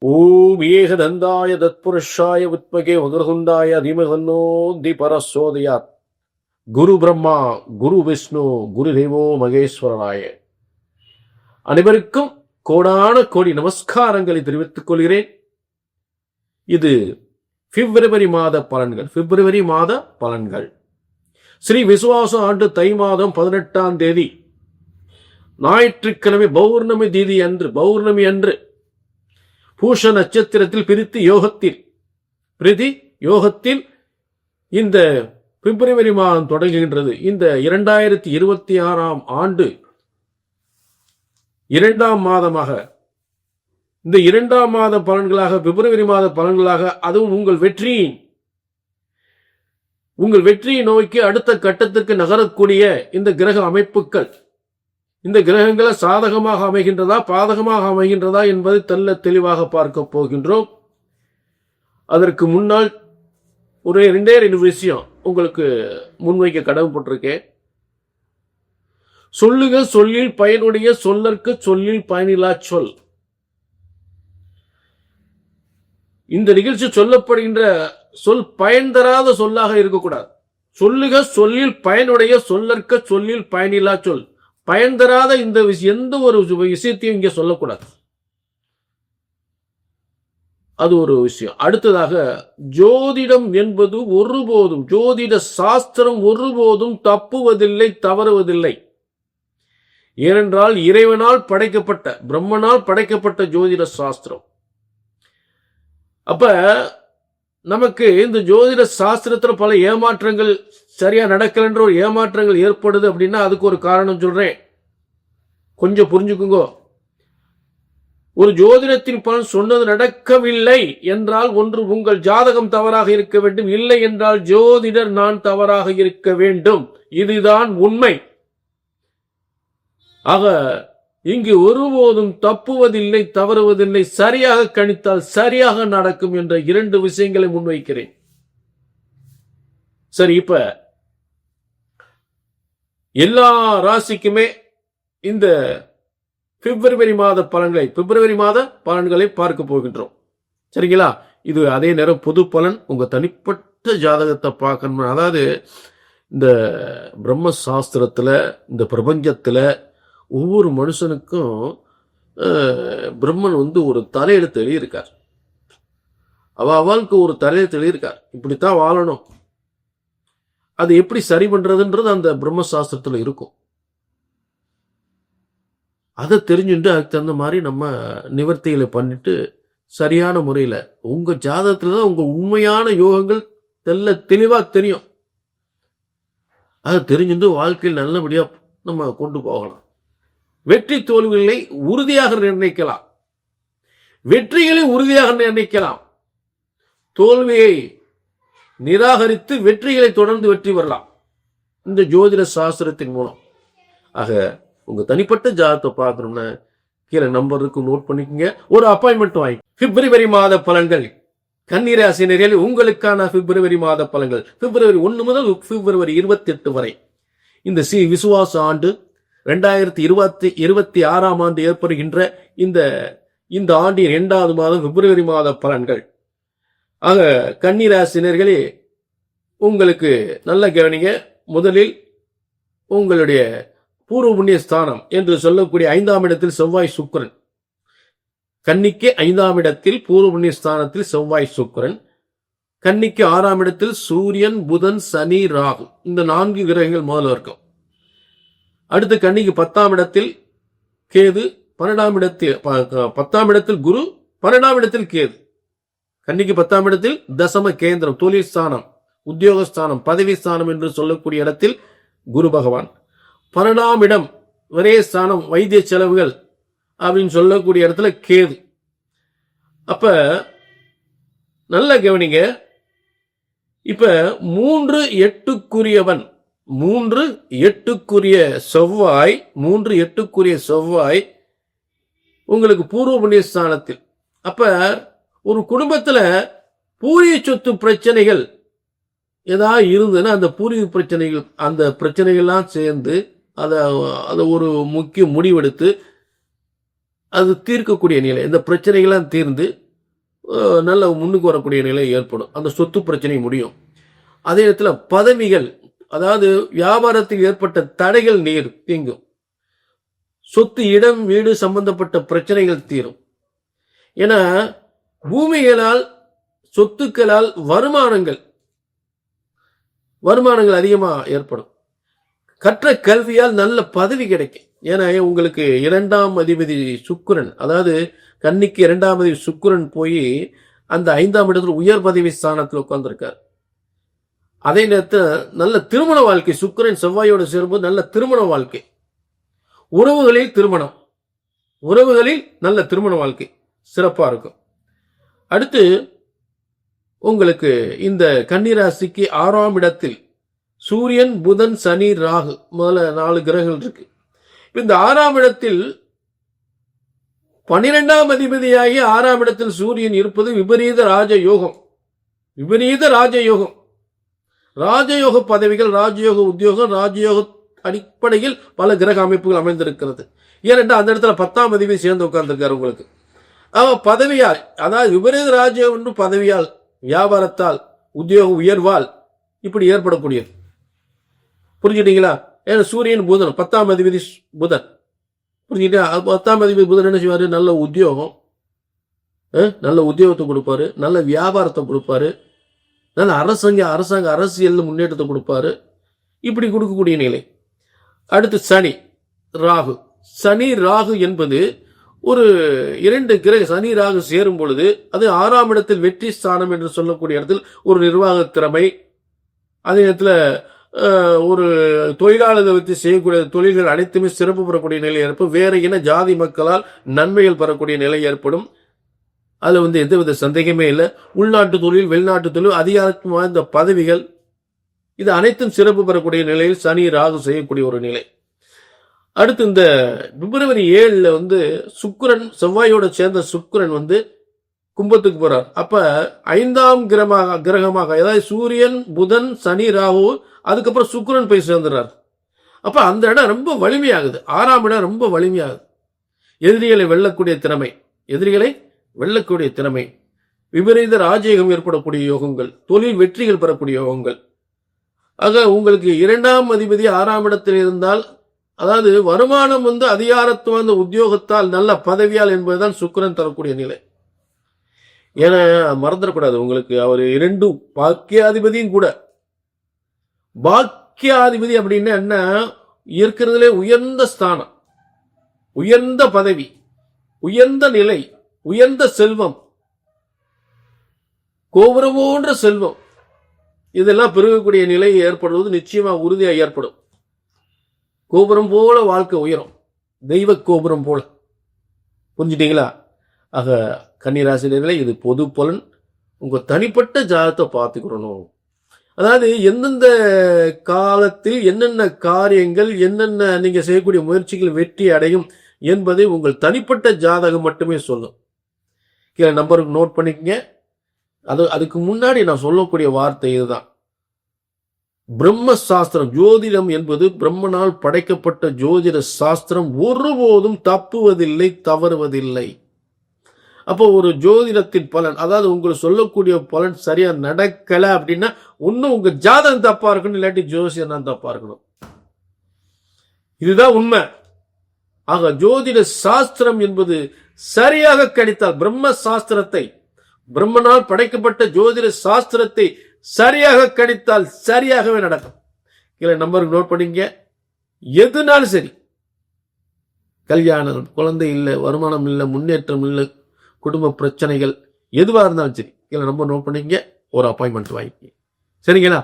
ஓம் ஏகதந்தாய தத்புருஷாய உத்மகே வக்ரதுண்டாய அதிமகன்னோந்தி பரசோதயாத். குரு பிரம்மா குரு விஷ்ணு குரு தேவோ மகேஸ்வரனாய. அனைவருக்கும் கோடான கோடி நமஸ்காரங்களை தெரிவித்துக் கொள்கிறேன். இது பிப்ரவரி மாத பலன்கள் பிப்ரவரி மாத பலன்கள். ஸ்ரீ விசுவாச ஆண்டு தை மாதம் பதினெட்டாம் தேதி. ஞாயிற்றுக்கிழமை பௌர்ணமி தீதி அன்று பௌர்ணமி அன்று பூஷ நட்சத்திரத்தில் பிரித்து யோகத்தில் பிரதி யோகத்தில் இந்த பிப்ரவரி மாதம் தொடங்குகின்றது. இந்த இரண்டாயிரத்தி இருபத்தி ஆறாம் ஆண்டு இரண்டாம் மாதமாக இந்த இரண்டாம் மாத பலன்களாக பிப்ரவரி மாத பலன்களாக அதுவும் உங்கள் வெற்றியின் உங்கள் வெற்றியை நோக்கி அடுத்த கட்டத்திற்கு நகரக்கூடிய இந்த கிரக அமைப்புகள் இந்த கிரகங்களை சாதகமாக அமைகின்றதா பாதகமாக அமைகின்றதா என்பதை தெல்ல தெளிவாக பார்க்க போகின்றோம். அதற்கு முன்னால் ஒரு ரெண்டே ரெண்டு விஷயம் உங்களுக்கு முன்வைக்க கடமைப்பட்டிருக்கேன் சொல்லுக சொல்லில் பயனுடைய சொல்லற்கு சொல்லில் பயனில்லா சொல். இந்த நிகழ்ச்சி சொல்லப்படுகின்ற சொல் பயன் தராத சொல்லாக இருக்கக்கூடாது. சொல்லுக சொல்லில் பயனுடைய சொல்லற்க சொல்லில் பயனிலா சொல். பயன் தராத இந்த விஷயம் எந்த ஒரு விஷயத்தையும் இங்கே சொல்லக்கூடாது. அது ஒரு விஷயம். அடுத்ததாக ஜோதிடம் என்பது ஒருபோதும் ஜோதிட சாஸ்திரம் ஒருபோதும் தப்புவதில்லை தவறுவதில்லை. ஏனென்றால் இறைவனால் படைக்கப்பட்ட பிரம்மனால் படைக்கப்பட்ட ஜோதிட சாஸ்திரம். அப்ப நமக்கு இந்த ஜோதிட சாஸ்திரத்துல பல ஏமாற்றங்கள் சரியா நடக்கலன்ற ஒரு ஏமாற்றங்கள் ஏற்படுது அப்படின்னா அதுக்கு ஒரு காரணம் சொல்றேன். கொஞ்சம் புரிஞ்சுக்குங்கோ. ஒரு ஜோதிடத்தின் பலன் சொன்னது நடக்கவில்லை என்றால் ஒன்று உங்கள் ஜாதகம் தவறாக இருக்க வேண்டும். இல்லை என்றால் ஜோதிடர் நான் தவறாக இருக்க வேண்டும். இதுதான் உண்மை. ஆக இங்கு ஒருபோதும் தப்புவதில்லை தவறுவதில்லை சரியாக கணித்தால் சரியாக நடக்கும் என்ற இரண்டு விஷயங்களை முன்வைக்கிறேன். சரி இப்ப எல்லா ராசிக்குமே இந்த பிப்ரவரி மாத பலன்களை பிப்ரவரி மாத பலன்களை பார்க்க போகின்றோம். சரிங்களா? இது அதே நேரம் பொது பலன். உங்க தனிப்பட்ட ஜாதகத்தை பார்க்கணும். அதாவது இந்த பிரம்ம சாஸ்திரத்துல இந்த பிரபஞ்சத்துல ஒவ்வொரு மனுஷனுக்கும் பிரம்மன் வந்து ஒரு தலையெழுத்து எழுதியிருக்கார் அவ அவளுக்கு ஒரு தலையெழுத்து எழுதியிருக்கார் இப்படித்தான் வாழணும். அது எப்படி சரி பண்றதுன்றது அந்த பிரம்ம சாஸ்திரத்துல இருக்கும். அதை தெரிஞ்சுட்டு அதுக்கு தகுந்த மாதிரி நம்ம நிவர்த்திகளை பண்ணிட்டு சரியான முறையில் உங்க ஜாதகத்துல தான் உங்க உண்மையான யோகங்கள் தெல்ல தெளிவா தெரியும். அதை தெரிஞ்சுட்டு வாழ்க்கையில் நல்லபடியா நம்ம கொண்டு போகலாம். வெற்றி தோல்விகளை உறுதியாக நிர்ணயிக்கலாம். வெற்றிகளை உறுதியாக நிர்ணயிக்கலாம். தோல்வியை நிராகரித்து வெற்றிகளை தொடர்ந்து வெற்றி பெறலாம். இந்த ஜோதிட சாஸ்திரத்தின் மூலம். ஆக உங்க தனிப்பட்ட ஜாதகத்தை பார்க்கணும்னா கீழே நம்பர் இருக்கு நோட் பண்ணிக்கோங்க. ஒரு அப்பாயின்மெண்ட் வாங்கி. பிப்ரவரி மாத பலன்கள். கன்னிராசினரில் உங்களுக்கான பிப்ரவரி மாத பலன்கள். பிப்ரவரி ஒன்று முதல் பிப்ரவரி இருபத்தி எட்டு வரை. இந்த சி விசுவாச ஆண்டு ரெண்டாயிரத்தி இருபத்தி இருபத்தி ஆறாம் ஆண்டு ஏற்படுகின்ற இந்த இந்த ஆண்டின் இரண்டாவது மாதம் பிப்ரவரி மாத பலன்கள். ஆக கன்னிராசினர்களே உங்களுக்கு நல்ல கவனிங்க. முதலில் உங்களுடைய பூர்வ புண்ணிய ஸ்தானம் என்று சொல்லக்கூடிய ஐந்தாம் இடத்தில் செவ்வாய் சுக்கிரன். கன்னிக்கு ஐந்தாம் இடத்தில் பூர்வ புண்ணிய ஸ்தானத்தில் செவ்வாய் சுக்கரன். கன்னிக்கு ஆறாம் இடத்தில் சூரியன் புதன் சனி ராகு. இந்த நான்கு கிரகங்கள் முதல்ல இருக்கும் அடுத்து கன்னிக்கு பத்தாம் இடத்தில் கேது பன்னெண்டாம் இடத்தில் ப- பத்தாம் இடத்தில் குரு பன்னெண்டாம் இடத்தில் கேது. கன்னிக்கு பத்தாம் இடத்தில் தசம கேந்திரம் தொழில் ஸ்தானம் உத்தியோகஸ்தானம் பதவி ஸ்தானம் என்று சொல்லக்கூடிய இடத்தில் குரு பகவான். பன்னெண்டாம் இடம் ஒரே ஸ்தானம் வைத்திய செலவுகள் அப்படின்னு சொல்லக்கூடிய இடத்துல கேது. அப்ப நல்ல கவனிங்க. இப்ப மூன்று எட்டுக்குரியவன் மூன்று எட்டுக்குரிய செவ்வாய் மூன்று எட்டுக்குரிய செவ்வாய் உங்களுக்கு பூர்வ புண்ணிய ஸ்தானத்தில் அப்ப ஒரு குடும்பத்துல பூரிய சொத்து பிரச்சனைகள் ஏதாவது இருந்ததுன்னா அந்த பூர்வீக பிரச்சனைகள் அந்த பிரச்சனைகள்லாம் சேர்ந்து அதை அதை ஒரு முக்கிய முடிவெடுத்து அது தீர்க்கக்கூடிய நிலை இந்த பிரச்சனைகள்லாம் தீர்ந்து நல்ல முன்னுக்கு வரக்கூடிய நிலை ஏற்படும். அந்த சொத்து பிரச்சனை முடியும். அதே நேரத்தில் பதவிகள் அதாவது வியாபாரத்தில் ஏற்பட்ட தடைகள் நீர் தீங்கும். சொத்து இடம் வீடு சம்பந்தப்பட்ட பிரச்சனைகள் தீரும். ஏன்னா பூமிகளால் சொத்துக்களால் வருமானங்கள் வருமானங்கள் அதிகமாக ஏற்படும். கற்ற கல்வியால் நல்ல பதவி கிடைக்கும். ஏன்னா உங்களுக்கு இரண்டாம் அதிபதி சுக்குரன் அதாவது கன்னிக்கு இரண்டாம் அதிபதி சுக்குரன் போய் அந்த ஐந்தாம் இடத்துல உயர் பதவி ஸ்தானத்தில் உட்கார்ந்துருக்கார். அதே நேரத்தில் நல்ல திருமண வாழ்க்கை. சுக்கரன் செவ்வாயோடு சேரும்போது நல்ல திருமண வாழ்க்கை. உறவுகளில் திருமணம். உறவுகளில் நல்ல திருமண வாழ்க்கை. சிறப்பாக இருக்கும். அடுத்து உங்களுக்கு இந்த கன்னிராசிக்கு ஆறாம் இடத்தில் சூரியன் புதன் சனி ராகு முதல்ல நாலு கிரகங்கள் இருக்கு. இந்த ஆறாம் இடத்தில் பனிரெண்டாம் அதிபதியாகி ஆறாம் இடத்தில் சூரியன் இருப்பது விபரீத ராஜ யோகம் விபரீத ராஜ யோகம் ராஜயோக பதவிகள் ராஜயோக உத்தியோகம் ராஜயோக அடிப்படையில் பல கிரக அமைப்புகள் அமைந்திருக்கிறது. ஏனென்றால் அந்த இடத்துல பத்தாம் அதிபதி சேர்ந்து உட்கார்ந்துருக்காரு உங்களுக்கு. அவ பதவியால் அதாவது விபரீத ராஜ்யம் என்று பதவியால் வியாபாரத்தால் உத்தியோக உயர்வால் இப்படி ஏற்படக்கூடியது. புரிஞ்சுட்டீங்களா? ஏன்னா சூரியன் புதன் பத்தாம் அதிபதி புதன். புரிஞ்சுக்கிட்டா பத்தாம் அதிபதி புதன் என்ன செய்வார்? நல்ல உத்தியோகம் நல்ல உத்தியோகத்தை கொடுப்பாரு நல்ல வியாபாரத்தை கொடுப்பாரு நல்ல அரசாங்க அரசாங்க அரசியலில் முன்னேற்றத்தை கொடுப்பாரு. இப்படி கொடுக்கக்கூடிய நிலை. அடுத்து சனி ராகு. சனி ராகு என்பது ஒரு இரண்டு கிரக சனி ராகு சேரும் பொழுது அது ஆறாம் இடத்தில் வெற்றி ஸ்தானம் என்று சொல்லக்கூடிய இடத்தில் ஒரு நிர்வாக திறமை. அதே நேரத்தில் ஒரு தொழிலாளர்களை வச்சு செய்யக்கூடிய தொழில்கள் அனைத்துமே சிறப்பு பெறக்கூடிய நிலை ஏற்படும். வேற இன ஜாதி மக்களால் நன்மைகள் பெறக்கூடிய நிலை ஏற்படும். அதில் வந்து எந்தவித சந்தேகமே இல்லை. உள்நாட்டு தொழில் வெளிநாட்டு தொழில் அதிகாரத்துவம் வாய்ந்த பதவிகள். இது அனைத்தும் சிறப்பு பெறக்கூடிய நிலையில் சனி ராகு செய்யக்கூடிய ஒரு நிலை. அடுத்து இந்த பிப்ரவரி ஏழில் வந்து சுக்கரன் செவ்வாயோட சேர்ந்த சுக்கரன் வந்து கும்பத்துக்கு போறார். அப்ப ஐந்தாம் கிரகமாக கிரகமாக அதாவது சூரியன் புதன் சனி ராகு அதுக்கப்புறம் சுக்கரன் போய் சேர்ந்துறார். அப்ப அந்த இடம் ரொம்ப வலிமையாகுது. ஆறாம் இடம் ரொம்ப வலிமையாகுது. எதிரிகளை வெல்லக்கூடிய திறமை. எதிரிகளை வெல்லக்கூடிய திறமை விபரீத ராஜயோகம் ஏற்படக்கூடிய யோகங்கள் தொழில் வெற்றிகள் பெறக்கூடிய யோகங்கள். ஆக உங்களுக்கு இரண்டாம் அதிபதி ஆறாம் இடத்தில் இருந்தால் அதாவது வருமானம் வந்து அதிகாரத்துவம் அந்த உத்தியோகத்தால் நல்ல பதவியால் என்பதுதான் சுக்கிரன் தரக்கூடிய நிலை. ஏன்னா மறந்துடக்கூடாது உங்களுக்கு அவர் இரண்டு பாக்கியாதிபதியும் கூட. பாக்கியாதிபதி அப்படின்னா என்ன? இருக்கிறதுலே உயர்ந்த ஸ்தானம் உயர்ந்த பதவி உயர்ந்த நிலை. உயர்ந்த செல்வம். கோபுரமோன்ற செல்வம். இதெல்லாம் பெருகக்கூடிய நிலை ஏற்படுவது நிச்சயமா உறுதியாக ஏற்படும். கோபுரம் போல வாழ்க்கை உயரும். தெய்வ கோபுரம் போல. புரிஞ்சுட்டீங்களா? ஆக கன்னிராசினியர்களே இது பொது பலன். உங்கள் தனிப்பட்ட ஜாதத்தை பார்த்துக்கிறணும். அதாவது எந்தெந்த காலத்தில் என்னென்ன காரியங்கள் என்னென்ன நீங்கள் செய்யக்கூடிய முயற்சிகள் வெற்றி அடையும் என்பதை உங்கள் தனிப்பட்ட ஜாதகம் மட்டுமே சொல்லும். கீழே நம்பருக்கு நோட் பண்ணிக்கங்க. அது அதுக்கு முன்னாடி நான் சொல்லக்கூடிய வார்த்தை இதுதான். பிரம்ம சாஸ்திரம் ஜோதிடம் என்பது பிரம்மனால் படைக்கப்பட்ட ஜோதிட சாஸ்திரம் ஒருபோதும் தப்புவதில்லை தவறுவதில்லை. அப்போ ஒரு ஜோதிடத்தின் பலன் அதாவது உங்களுக்கு சொல்லக்கூடிய பலன் சரியா நடக்கல அப்படின்னா ஒன்னும் உங்க ஜாதகம் தப்பா இருக்கணும் இல்லாட்டி ஜோசியம் தான் தப்பா இருக்கணும். இதுதான் உண்மை. ஆக ஜோதிட சாஸ்திரம் என்பது சரியாக கணித்தால் பிரம்ம சாஸ்திரத்தை பிரம்மனால் படைக்கப்பட்ட ஜோதிட சாஸ்திரத்தை சரியாக கணித்தால் சரியாகவே நடக்கும். கீழே நம்பருக்கு நோட் பண்ணிங்க. எதுனாலும் சரி. கல்யாணம் குழந்தை இல்லை வருமானம் இல்லை முன்னேற்றம் இல்லை குடும்ப பிரச்சனைகள் எதுவாக இருந்தாலும் சரி. கீழே நம்பர் நோட் பண்ணிங்க. ஒரு அப்பாயின்மெண்ட் வாங்கிக்க சரிங்களா?